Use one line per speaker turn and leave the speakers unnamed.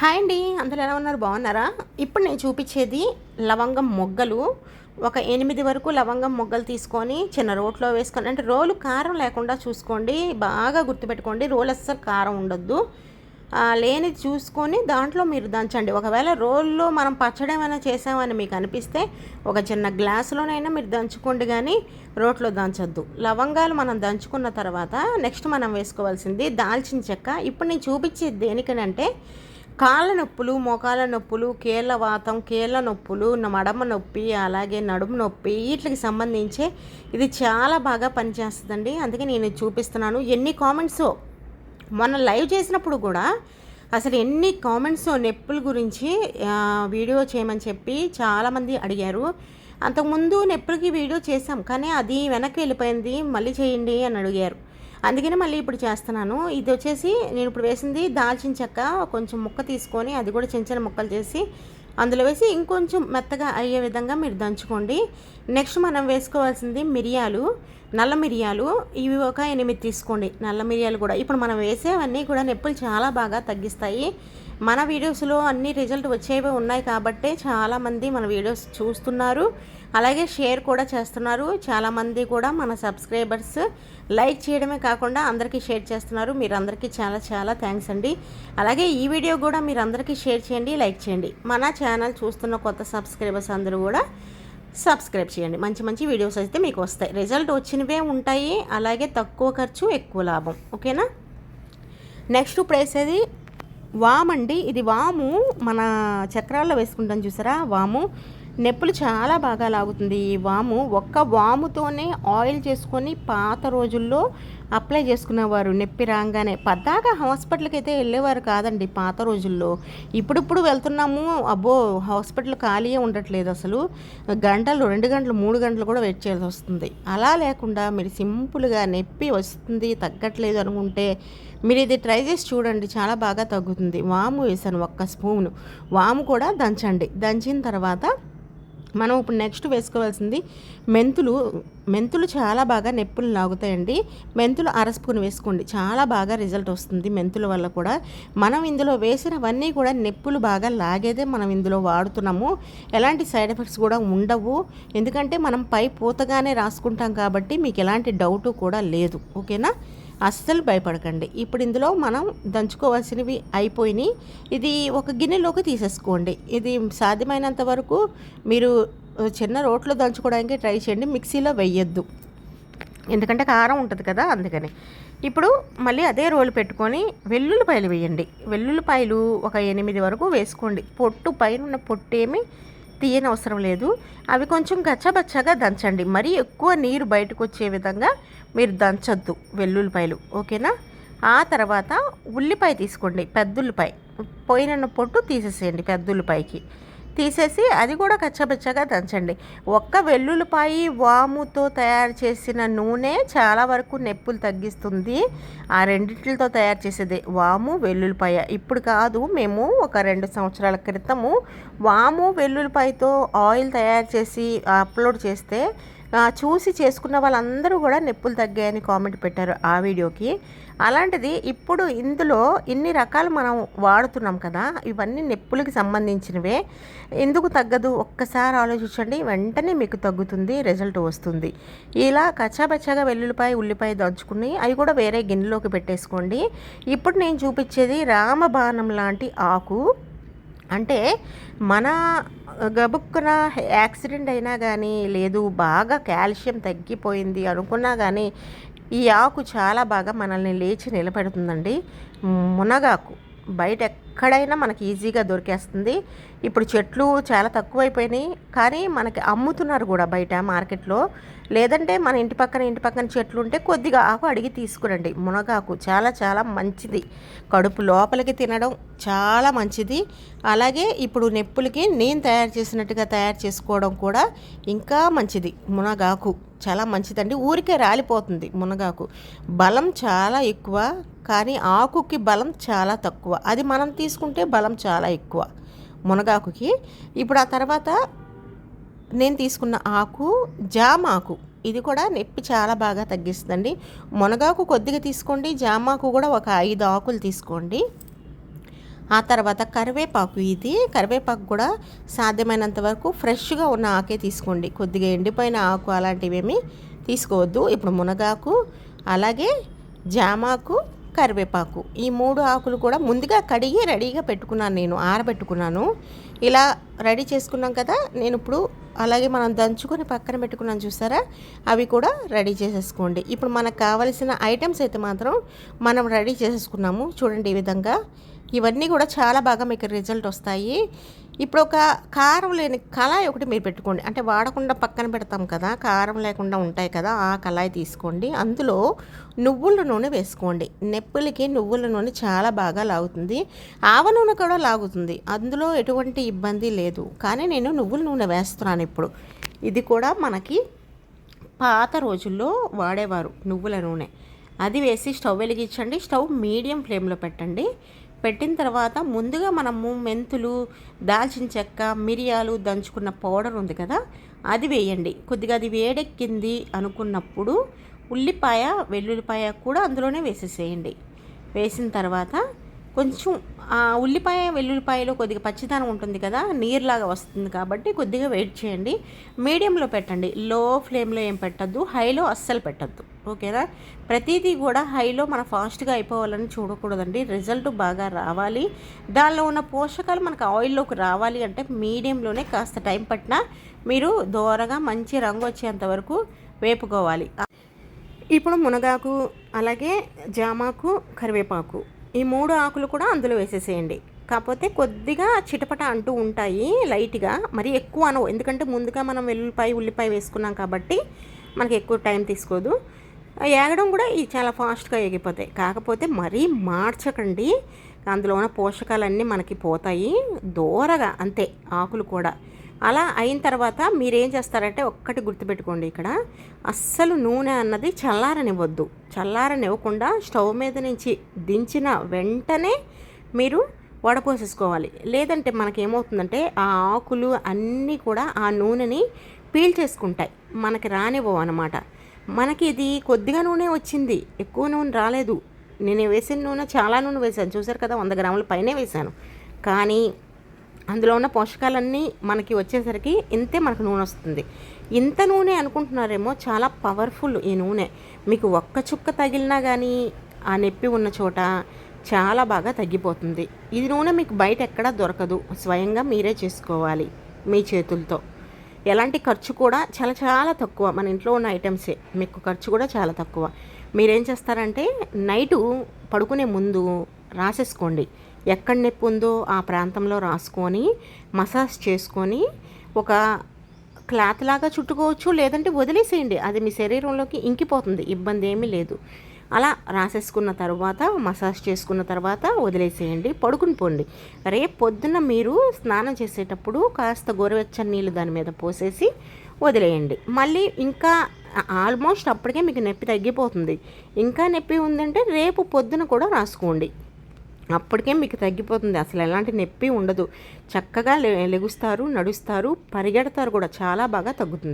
Hi అండి అందరూ ఎలా ఉన్నారు? బాగున్నారా? ఇప్పుడు నేను చూపించేది లవంగం మొగ్గలు. ఒక ఎనిమిది వరకు లవంగం మొగ్గలు తీసుకొని చిన్న రోట్లో వేసుకొని అంటే రోలు కారం లేకుండా చూసుకోండి బాగా గుర్తుపెట్టుకోండి రోలు అస్సలు కారం ఉండొద్దు. లేనిది చూసుకొని దాంట్లో మీరు దంచండి. ఒకవేళ రోల్లో మనం పచ్చడి ఏమైనా చేసామని మీకు అనిపిస్తే ఒక చిన్న గ్లాసులోనైనా మీరు దంచుకోండి కానీ రోట్లో దంచద్దు. లవంగాలు మనం దంచుకున్న తర్వాత నెక్స్ట్ మనం వేసుకోవాల్సింది దాల్చిన చెక్క. ఇప్పుడు నేను చూపించేది దేనికనంటే కాళ్ళ నొప్పులు మోకాళ్ళ నొప్పులు కీళ్ళ వాతం కీళ్ళ నొప్పులు మడమ నొప్పి అలాగే నడుము నొప్పి వీటికి సంబంధించి ఇది చాలా బాగా పనిచేస్తుందండి. అందుకే నేను చూపిస్తున్నాను. ఎన్ని కామెంట్స్ మొన్న లైవ్ చేసినప్పుడు కూడా అసలు ఎన్ని కామెంట్స్ నొప్పుల గురించి వీడియో చేయమని చెప్పి చాలామంది అడిగారు. అంతకుముందు నొప్పులకి వీడియో చేసాం కానీ అది వెనక్కి వెళ్ళిపోయింది మళ్ళీ చేయండి అని అడిగారు. అందుకనే మళ్ళీ ఇప్పుడు చేస్తున్నాను. ఇది వచ్చేసి నేను ఇప్పుడు వేసింది దాల్చిన చెక్క కొంచెం ముక్క తీసుకొని అది కూడా చిన్న చిన్న ముక్కలు చేసి అందులో వేసి ఇంకొంచెం మెత్తగా అయ్యే విధంగా మీరు దంచుకోండి. నెక్స్ట్ మనం వేసుకోవాల్సింది మిరియాలు నల్ల మిరియాలు. ఇవి ఒక ఎనిమిది తీసుకోండి. నల్ల మిరియాలు కూడా. ఇప్పుడు మనం వేసేవన్నీ కూడా నొప్పులు చాలా బాగా తగ్గిస్తాయి. మన వీడియోస్లో అన్ని రిజల్ట్ వచ్చేవి ఉన్నాయి కాబట్టే చాలామంది మన వీడియోస్ చూస్తున్నారు. అలాగే షేర్ కూడా చేస్తున్నారు. చాలామంది కూడా మన సబ్స్క్రైబర్స్ లైక్ చేయడమే కాకుండా అందరికీ షేర్ చేస్తున్నారు. మీరందరికీ చాలా చాలా థ్యాంక్స్ అండి. అలాగే ఈ వీడియో కూడా మీరు అందరికీ షేర్ చేయండి లైక్ చేయండి. మన ఛానల్ చూస్తున్న కొత్త సబ్స్క్రైబర్స్ అందరూ కూడా సబ్స్క్రైబ్ చేయండి. మంచి మంచి వీడియోస్ అయితే మీకు వస్తాయి. రిజల్ట్ వచ్చినవే ఉంటాయి. అలాగే తక్కువ ఖర్చు ఎక్కువ లాభం. ఓకేనా? నెక్స్ట్ ప్రైస్ అది వామ్ అండి ఇది వాము. మన చక్రాల్లో వేసుకుంటాం చూసారా? వాము. నొప్పులు చాలా బాగా లాగుతుంది. ఈ వాము ఒక్క వాముతోనే ఆయిల్ చేసుకొని పాత రోజుల్లో అప్లై చేసుకునేవారు. నొప్పి రాగానే పద్దాకా హాస్పిటల్కి అయితే వెళ్ళేవారు కాదండి పాత రోజుల్లో. ఇప్పుడిప్పుడు వెళ్తున్నాము. అబ్బో హాస్పిటల్ ఖాళీ ఉండట్లేదు అసలు. గంటలు రెండు గంటలు మూడు గంటలు కూడా వెయిట్ చేయాల్సి వస్తుంది. అలా లేకుండా మీరు సింపుల్గా నొప్పి వస్తుంది తగ్గట్లేదు అనుకుంటే మీరు ఇది ట్రై చేసి చూడండి చాలా బాగా తగ్గుతుంది. వాము వేసాను ఒక్క స్పూను. వాము కూడా దంచండి. దంచిన తర్వాత మనం ఇప్పుడు నెక్స్ట్ వేసుకోవాల్సింది మెంతులు. మెంతులు చాలా బాగా నొప్పులు లాగుతాయండి. మెంతులు అర వేసుకోండి. చాలా బాగా రిజల్ట్ వస్తుంది మెంతుల వల్ల కూడా. మనం ఇందులో వేసినవన్నీ కూడా నొప్పులు బాగా లాగేదే మనం ఇందులో వాడుతున్నాము. ఎలాంటి సైడ్ ఎఫెక్ట్స్ కూడా ఉండవు. ఎందుకంటే మనం పై పూతగానే రాసుకుంటాం కాబట్టి మీకు ఎలాంటి డౌట్ కూడా లేదు. ఓకేనా? అస్సలు భయపడకండి. ఇప్పుడు ఇందులో మనం దంచుకోవాల్సినవి అయిపోయినాయి. ఇది ఒక గిన్నెలోకి తీసేసుకోండి. ఇది సాధ్యమైనంత వరకు మీరు చిన్న రోట్లో దంచుకోవడానికి ట్రై చేయండి. మిక్సీలో వెయ్యొద్దు ఎందుకంటే కారం ఉంటుంది కదా అందుకని. ఇప్పుడు మళ్ళీ అదే రోలు పెట్టుకొని వెల్లుల్లిపాయలు వేయండి. వెల్లుల్లిపాయలు ఒక ఎనిమిది వరకు వేసుకోండి. పొట్టు పైన ఉన్న పొట్టు ఏమి తీయని అవసరం లేదు. అవి కొంచెం గచ్చబచ్చగా దంచండి. మరీ ఎక్కువ నీరు బయటకు వచ్చే విధంగా మీరు దంచొద్దు వెల్లుల్లిపాయలు. ఓకేనా? ఆ తర్వాత ఉల్లిపాయ తీసుకోండి. పెద్దుల్లిపాయ పోయిన పొట్టు తీసేసేయండి పెద్దుల్లిపాయకి తీసేసి అది కూడా కచ్చబచ్చగా దంచండి. ఒక్క వెల్లుల్లిపాయి వాముతో తయారు చేసిన నూనె చాలా వరకు నొప్పులు తగ్గిస్తుంది. ఆ రెండిట్లతో తయారు చేసేది వాము వెల్లుల్లిపాయ. ఇప్పుడు కాదు మేము ఒక రెండు సంవత్సరాల క్రితము వాము వెల్లుల్లిపాయతో ఆయిల్ తయారు చేసి అప్లోడ్ చేస్తే చూసి చేసుకున్న వాళ్ళందరూ కూడా నొప్పులు తగ్గాయని కామెంట్ పెట్టారు ఆ వీడియోకి. అలాంటిది ఇప్పుడు ఇందులో ఇన్ని రకాలు మనం వాడుతున్నాం కదా ఇవన్నీ నొప్పులకి సంబంధించినవే. ఎందుకు తగ్గదు? ఒక్కసారి ఆలోచించండి వెంటనే మీకు తగ్గుతుంది రిజల్ట్ వస్తుంది. ఇలా కచ్చాబచ్చాగా వెల్లుల్లిపాయ ఉల్లిపాయ దంచుకుని అవి కూడా వేరే గిన్నెలోకి పెట్టేసుకోండి. ఇప్పుడు నేను చూపించేది రామబాణం లాంటి ఆకు. అంటే మన గబుక్కున యాక్సిడెంట్ అయినా కానీ లేదు బాగా కాల్షియం తగ్గిపోయింది అనుకున్నా కానీ ఈ ఆకు చాలా బాగా మనల్ని లేచి నిలబెడుతుందండి. మునగాకు బయట ఎక్కడైనా మనకి ఈజీగా దొరికేస్తుంది. ఇప్పుడు చెట్లు చాలా తక్కువైపోయినాయి. కానీ మనకి అమ్ముతున్నారు కూడా బయట మార్కెట్లో. లేదంటే మన ఇంటి పక్కన ఇంటి పక్కన చెట్లు ఉంటే కొద్దిగా ఆకు అడిగి తీసుకురండి. మునగాకు చాలా చాలా మంచిది. కడుపు లోపలికి తినడం చాలా మంచిది. అలాగే ఇప్పుడు నొప్పులకి నేను తయారు చేసినట్టుగా తయారు చేసుకోవడం కూడా ఇంకా మంచిది. మునగాకు. చాలా మంచిదండి. ఊరికే రాలిపోతుంది మునగాకు. బలం చాలా ఎక్కువ కానీ ఆకుకి బలం చాలా తక్కువ. అది మనం తీసుకుంటే బలం చాలా ఎక్కువ మునగాకుకి. ఇప్పుడు ఆ తర్వాత నేను తీసుకున్న ఆకు జామాకు. ఇది కూడా నొప్పి చాలా బాగా తగ్గిస్తుందండి. మునగాకు కొద్దిగా తీసుకోండి జామాకు కూడా ఒక ఐదు ఆకులు తీసుకోండి. ఆ తర్వాత కరివేపాకు ఇది. కరివేపాకు కూడా సాధ్యమైనంత వరకు ఫ్రెష్గా ఉన్న ఆకే తీసుకోండి. కొద్దిగా ఎండిపోయిన ఆకు అలాంటివి ఏమి తీసుకోవద్దు. ఇప్పుడు మునగాకు అలాగే జామాకు కరివేపాకు ఈ మూడు ఆకులు కూడా ముందుగా కడిగి రెడీగా పెట్టుకున్నాను నేను ఆరబెట్టుకున్నాను. ఇలా రెడీ చేసుకున్నాం కదా నేను ఇప్పుడు అలాగే మనం దంచుకొని పక్కన పెట్టుకున్నాను చూసారా అవి కూడా రెడీ చేసేసుకోండి. ఇప్పుడు మనకు కావలసిన ఐటమ్స్ అయితే మాత్రం మనం రెడీ చేసేసుకున్నాము. చూడండి ఈ విధంగా ఇవన్నీ కూడా చాలా బాగా మీకు రిజల్ట్ వస్తాయి. ఇప్పుడు ఒక కారం లేని కళాయి ఒకటి మీరు పెట్టుకోండి. అంటే వాడకుండా పక్కన పెడతాం కదా కారం లేకుండా ఉంటాయి కదా ఆ కళాయి తీసుకోండి. అందులో నువ్వుల నూనె వేసుకోండి. నెప్పులకి నువ్వుల నూనె చాలా బాగా లాగుతుంది. ఆవ నూనె కూడా లాగుతుంది. అందులో ఎటువంటి ఇబ్బంది లేదు. కానీ నేను నువ్వుల నూనె వేస్తున్నాను ఇప్పుడు. ఇది కూడా మనకి పాత రోజుల్లో వాడేవారు నువ్వుల నూనె. అది వేసి స్టవ్ వెలిగించండి. స్టవ్ మీడియం ఫ్లేమ్లో పెట్టండి. పెట్టిన తర్వాత ముందుగా మనము మెంతులు దాల్చిన చెక్క మిరియాలు దంచుకున్న పౌడర్ ఉంది కదా అది వేయండి. కొద్దిగా అది వేడెక్కింది అనుకున్నప్పుడు ఉల్లిపాయ వెల్లుల్లిపాయ కూడా అందులోనే వేసేసేయండి. వేసిన తర్వాత కొంచెం ఆ ఉల్లిపాయ వెల్లుల్లిపాయలో కొద్దిగా పచ్చిదనం ఉంటుంది కదా నీరులాగా వస్తుంది కాబట్టి కొద్దిగా వెయిట్ చేయండి. మీడియంలో పెట్టండి. లో ఫ్లేమ్లో ఏం పెట్టద్దు హైలో అస్సలు పెట్టద్దు. ఓకేనా? ప్రతిదీ కూడా హైలో మన ఫాస్ట్గా అయిపోవాలని చూడకూడదండి. రిజల్ట్ బాగా రావాలి. దానిలో ఉన్న పోషకాలు మనకు ఆయిల్లోకి రావాలి అంటే మీడియంలోనే కాస్త టైం పట్టినా మీరు దోరగా మంచి రంగు వచ్చేంత వరకు వేపుకోవాలి. ఇప్పుడు మునగాకు అలాగే జామాకు కరివేపాకు ఈ మూడు ఆకులు కూడా అందులో వేసేసేయండి. కాకపోతే కొద్దిగా చిటపట అంటూ ఉంటాయి లైట్గా మరి ఎక్కువ అనవు. ఎందుకంటే ముందుగా మనం వెల్లుల్లిపాయ ఉల్లిపాయ వేసుకున్నాం కాబట్టి మనకి ఎక్కువ టైం తీసుకోదు. ఏగడం కూడా ఇది చాలా ఫాస్ట్గా ఎగిపోతాయి కాకపోతే మరీ మార్చకండి. అందులో ఉన్న పోషకాలన్నీ మనకి పోతాయి. దూరగా అంతే ఆకులు కూడా. అలా అయిన తర్వాత మీరేం చేస్తారంటే ఒక్కటి గుర్తుపెట్టుకోండి ఇక్కడ. అస్సలు నూనె అన్నది చల్లారనివ్వద్దు. చల్లారనివ్వకుండా స్టవ్ మీద నుంచి దించిన వెంటనే మీరు వడపోసేసుకోవాలి. లేదంటే మనకేమవుతుందంటే ఆ ఆకులు అన్నీ కూడా ఆ నూనెని పీల్చేసుకుంటాయి. మనకి రానివ్వవు అనమాట మనకి ఇది కొద్దిగా నూనె వచ్చింది. ఎక్కువ నూనె రాలేదు. నేను వేసిన నూనె చాలా నూనె వేసాను చూసారు కదా వంద గ్రాముల పైనే వేశాను. కానీ అందులో ఉన్న పోషకాలన్నీ మనకి వచ్చేసరికి ఇంతే మనకు నూనె వస్తుంది. ఇంత నూనె అనుకుంటున్నారేమో చాలా పవర్ఫుల్ ఈ నూనె. మీకు ఒక్క చుక్క తగిలినా కానీ ఆ నొప్పి ఉన్న చోట చాలా బాగా తగ్గిపోతుంది. ఇది నూనె మీకు బయట ఎక్కడా దొరకదు. స్వయంగా మీరే చేసుకోవాలి మీ చేతులతో. ఎలాంటి ఖర్చు కూడా చాలా చాలా తక్కువ. మన ఇంట్లో ఉన్న ఐటమ్సే. మీకు ఖర్చు కూడా చాలా తక్కువ. మీరేం చేస్తారంటే నైటు పడుకునే ముందు రాసేసుకోండి. ఎక్కడ నొప్పి ఉందో ఆ ప్రాంతంలో రాసుకొని మసాజ్ చేసుకొని ఒక క్లాత్ లాగా చుట్టుకోవచ్చు లేదంటే వదిలేసేయండి. అది మీ శరీరంలోకి ఇంకిపోతుంది. ఇబ్బంది ఏమీ లేదు. అలా రాసేసుకున్న తర్వాత మసాజ్ చేసుకున్న తర్వాత వదిలేసేయండి పడుకుని పోండి. రేపు పొద్దున్న మీరు స్నానం చేసేటప్పుడు కాస్త గోరువెచ్చని నీళ్ళు దాని మీద పోసేసి వదిలేయండి. మళ్ళీ ఇంకా ఆల్మోస్ట్ అప్పటికే మీకు నొప్పి తగ్గిపోతుంది. ఇంకా నొప్పి ఉందంటే రేపు పొద్దున కూడా రాసుకోండి. అప్పటికే మీకు తగ్గిపోతుంది. అసలు ఎలాంటి నొప్పి ఉండదు. చక్కగా లెగుస్తారు నడుస్తారు పరిగెడతారు కూడా. చాలా బాగా తగ్గుతుంది.